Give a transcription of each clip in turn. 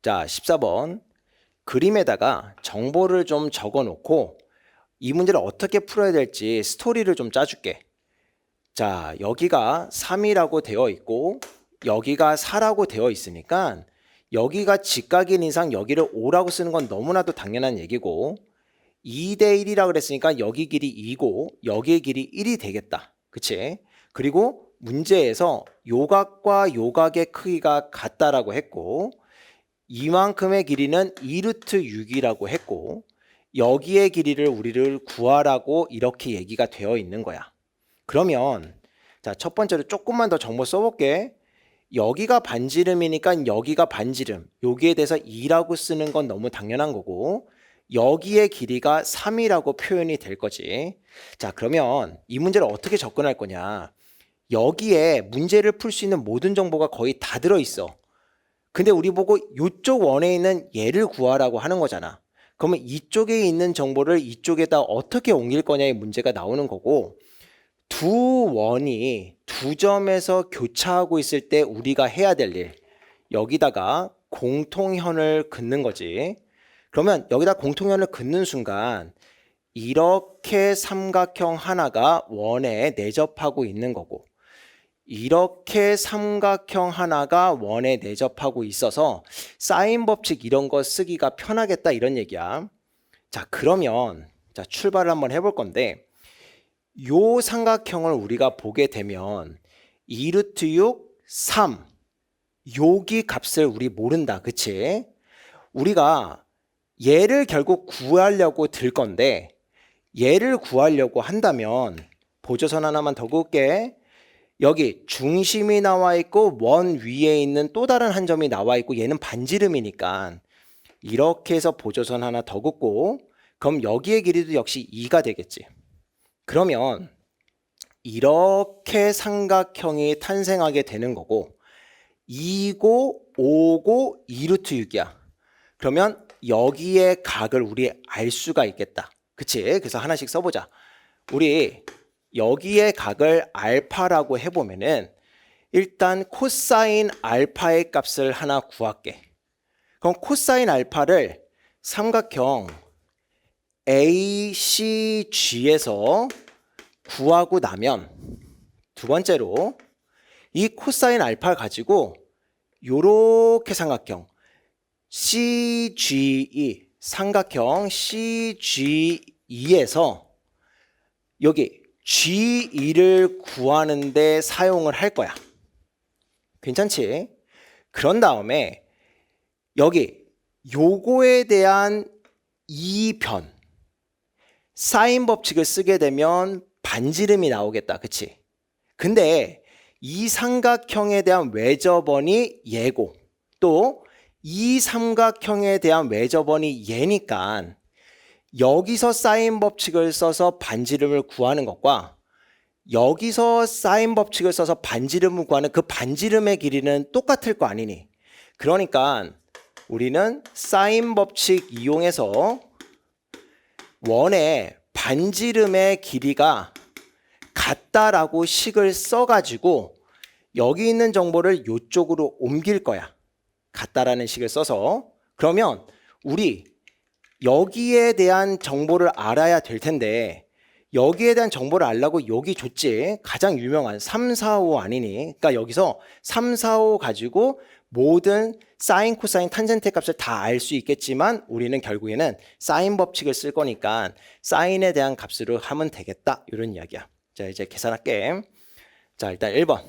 자, 14번. 그림에다가 정보를 좀 적어 놓고 이 문제를 어떻게 풀어야 될지 스토리를 좀 짜줄게. 자, 여기가 3이라고 되어 있고 여기가 4라고 되어 있으니까 여기가 직각인 이상 여기를 5라고 쓰는 건 너무나도 당연한 얘기고 2대 1이라 그랬으니까 여기 길이 2고 여기의 길이 1이 되겠다. 그치? 그리고 문제에서 요각과 요각의 크기가 같다라고 했고 이만큼의 길이는 2루트 6이라고 했고 여기의 길이를 우리를 구하라고 이렇게 얘기가 되어 있는 거야. 그러면 자, 첫 번째로 조금만 더 정보 써볼게. 여기가 반지름이니까 여기가 반지름. 여기에 대해서 2라고 쓰는 건 너무 당연한 거고 여기의 길이가 3이라고 표현이 될 거지. 자, 그러면 이 문제를 어떻게 접근할 거냐? 여기에 문제를 풀 수 있는 모든 정보가 거의 다 들어 있어. 근데 우리 보고 이쪽 원에 있는 얘를 구하라고 하는 거잖아. 그러면 이쪽에 있는 정보를 이쪽에다 어떻게 옮길 거냐의 문제가 나오는 거고 두 원이 두 점에서 교차하고 있을 때 우리가 해야 될 일. 여기다가 공통현을 긋는 거지. 그러면 여기다 공통현을 긋는 순간 이렇게 삼각형 하나가 원에 내접하고 있는 거고 이렇게 삼각형 하나가 원에 내접하고 있어서 사인 법칙 이런 거 쓰기가 편하겠다 이런 얘기야. 자, 그러면 자, 출발을 한번 해볼 건데 요 삼각형을 우리가 보게 되면 2루트 6, 3 여기 값을 우리 모른다. 그치? 우리가 얘를 결국 구하려고 들 건데 얘를 구하려고 한다면 보조선 하나만 더 그을게. 여기 중심이 나와 있고 원 위에 있는 또 다른 한 점이 나와 있고 얘는 반지름이니까 이렇게 해서 보조선 하나 더 긋고 그럼 여기의 길이도 역시 2가 되겠지. 그러면 이렇게 삼각형이 탄생하게 되는 거고 2고 5고 2루트 6이야. 그러면 여기의 각을 우리 알 수가 있겠다. 그치? 그래서 하나씩 써보자. 우리 여기의 각을 알파라고 해보면은 일단 코사인 알파의 값을 하나 구할게. 그럼 코사인 알파를 삼각형 ACG에서 구하고 나면 두 번째로 이 코사인 알파를 가지고 요렇게 삼각형 CGE 삼각형 CGE에서 여기 G2를 구하는데 사용을 할 거야. 괜찮지? 그런 다음에 여기 요거에 대한 이변 사인 법칙을 쓰게 되면 반지름이 나오겠다. 그치? 근데 이 삼각형에 대한 외접원이 얘고 또 이 삼각형에 대한 외접원이 얘니까 여기서 사인 법칙을 써서 반지름을 구하는 것과 여기서 사인 법칙을 써서 반지름을 구하는 그 반지름의 길이는 똑같을 거 아니니. 그러니까 우리는 사인 법칙 이용해서 원의 반지름의 길이가 같다라고 식을 써가지고 여기 있는 정보를 이쪽으로 옮길 거야. 같다라는 식을 써서 그러면 우리 여기에 대한 정보를 알아야 될 텐데 여기에 대한 정보를 알라고 여기 줬지 가장 유명한 3, 4, 5 아니니. 그러니까 여기서 3, 4, 5 가지고 모든 사인, 코사인, 탄젠트 값을 다 알 수 있겠지만 우리는 결국에는 사인 법칙을 쓸 거니까 사인에 대한 값으로 하면 되겠다. 이런 이야기야. 자 이제 계산할게. 자 일단 1번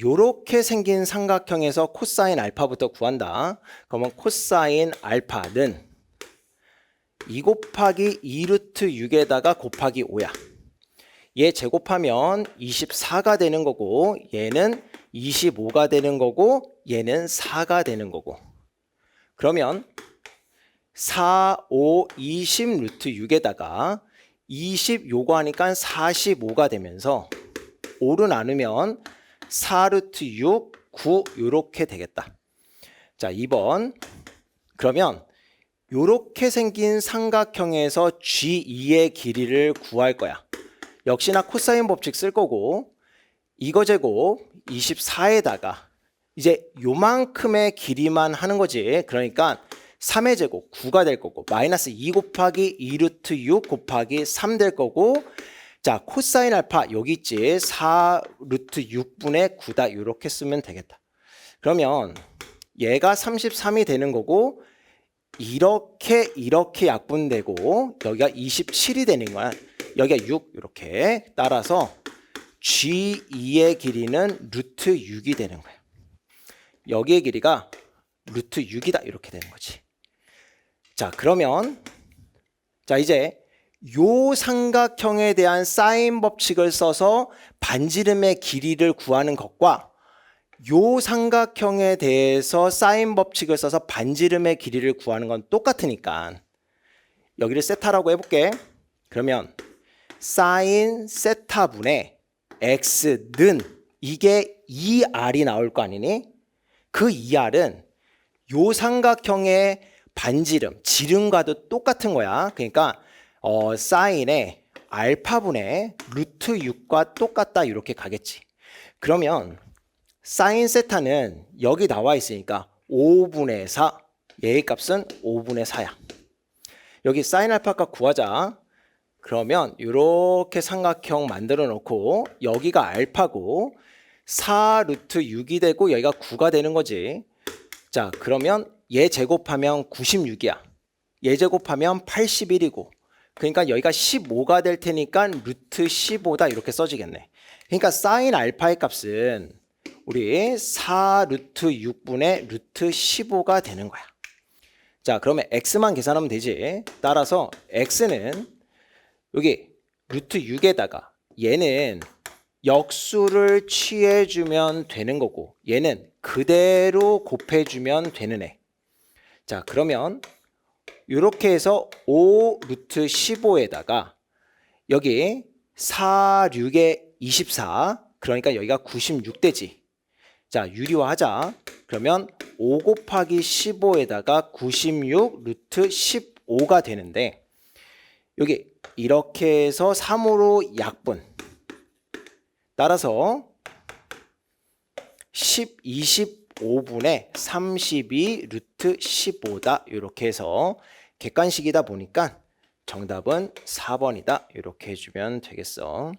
요렇게 생긴 삼각형에서 코사인 알파부터 구한다. 그러면 코사인 알파는 2 곱하기 2루트 6에다가 곱하기 5야. 얘 제곱하면 24가 되는 거고 얘는 25가 되는 거고 얘는 4가 되는 거고 그러면 4, 5, 20 루트 6에다가 20 요거 하니까 45가 되면서 5로 나누면 4 루트 6, 9 요렇게 되겠다. 자, 2번. 그러면 요렇게 생긴 삼각형에서 G2의 길이를 구할 거야. 역시나 코사인 법칙 쓸 거고 이거 제곱 24에다가 이제 요만큼의 길이만 하는 거지. 그러니까 3의 제곱 9가 될 거고 마이너스 2 곱하기 2 루트 6 곱하기 3 될 거고 자 코사인 알파 여기 있지 4 루트 6분의 9다 이렇게 쓰면 되겠다. 그러면 얘가 33이 되는 거고 이렇게 이렇게 약분되고 여기가 27이 되는 거야. 여기가 6 이렇게 따라서 G2의 길이는 루트 6이 되는 거야. 여기의 길이가 루트 6이다 이렇게 되는 거지. 자 그러면 자 이제 요 삼각형에 대한 사인 법칙을 써서 반지름의 길이를 구하는 것과 요 삼각형에 대해서 사인 법칙을 써서 반지름의 길이를 구하는 건 똑같으니까 여기를 세타라고 해볼게. 그러면 사인 세타분의 x는 이게 2r이 나올 거 아니니? 그 2r은 요 삼각형의 반지름, 지름과도 똑같은 거야. 그러니까 어, 사인의 알파분의 루트 6과 똑같다 이렇게 가겠지. 그러면 사인 세타는 여기 나와 있으니까 5분의 4, 얘의 값은 5분의 4야. 여기 사인 알파 값 구하자. 그러면 이렇게 삼각형 만들어 놓고 여기가 알파고 4 루트 6이 되고 여기가 9가 되는 거지. 자, 그러면 얘 제곱하면 96이야. 얘 제곱하면 81이고. 그러니까 여기가 15가 될 테니까 루트 15다 이렇게 써지겠네. 그러니까 사인 알파의 값은 우리 4 루트 6분의 루트 15가 되는 거야. 자, 그러면 x만 계산하면 되지. 따라서 x는 여기 루트 6에다가 얘는 역수를 취해주면 되는 거고 얘는 그대로 곱해주면 되는 애. 자, 그러면 이렇게 해서 5 루트 15에다가 여기 4, 6에 24 그러니까 여기가 96되지. 자, 유리화하자. 그러면 5 곱하기 15에다가 96 루트 15가 되는데 여기 이렇게 해서 3으로 약분. 따라서 10, 25분의 32 루트 15다. 이렇게 해서 객관식이다 보니까 정답은 4번이다. 이렇게 해주면 되겠어.